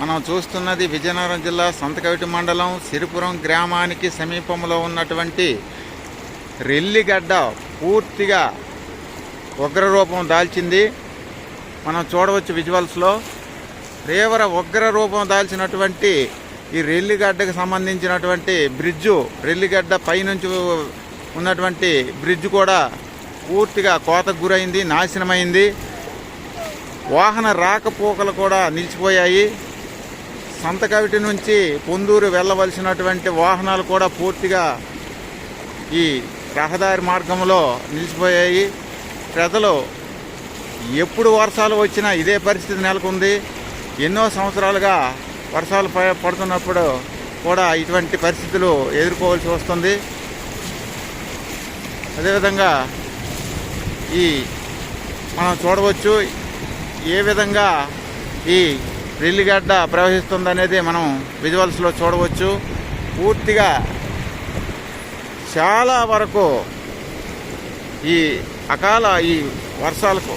మనం చూస్తున్నది విజయనగరం జిల్లా సంతకవిటి మండలం సిరిపురం గ్రామానికి సమీపంలో ఉన్నటువంటి రెల్లిగడ్డ పూర్తిగా ఉగ్రరూపం దాల్చింది. మనం చూడవచ్చు విజువల్స్లో తీవ్ర ఉగ్ర రూపం దాల్చినటువంటి ఈ రెల్లిగడ్డకు సంబంధించినటువంటి బ్రిడ్జు రెల్లిగడ్డ పైనుంచి ఉన్నటువంటి బ్రిడ్జ్ కూడా పూర్తిగా కోతకు గురైంది నాశనమైంది. వాహన రాకపోకలు కూడా నిలిచిపోయాయి. సంతకవిటి నుంచి పొందూరు వెళ్ళవలసినటువంటి వాహనాలు కూడా పూర్తిగా ఈ రహదారి మార్గంలో నిలిచిపోయాయి. ప్రజలు ఎప్పుడు వర్షాలు వచ్చినా ఇదే పరిస్థితి నెలకొంది. ఎన్నో సంవత్సరాలుగా వర్షాలు పడుతున్నప్పుడు కూడా ఇటువంటి పరిస్థితులు ఎదుర్కోవాల్సి వస్తుంది. అదేవిధంగా ఈ మనం చూడవచ్చు ఏ విధంగా ఈ రిల్లిగడ్డ ప్రవహిస్తుందనేది మనం విజువల్స్లో చూడవచ్చు. పూర్తిగా చాలా వరకు ఈ అకాల ఈ వర్షాలకు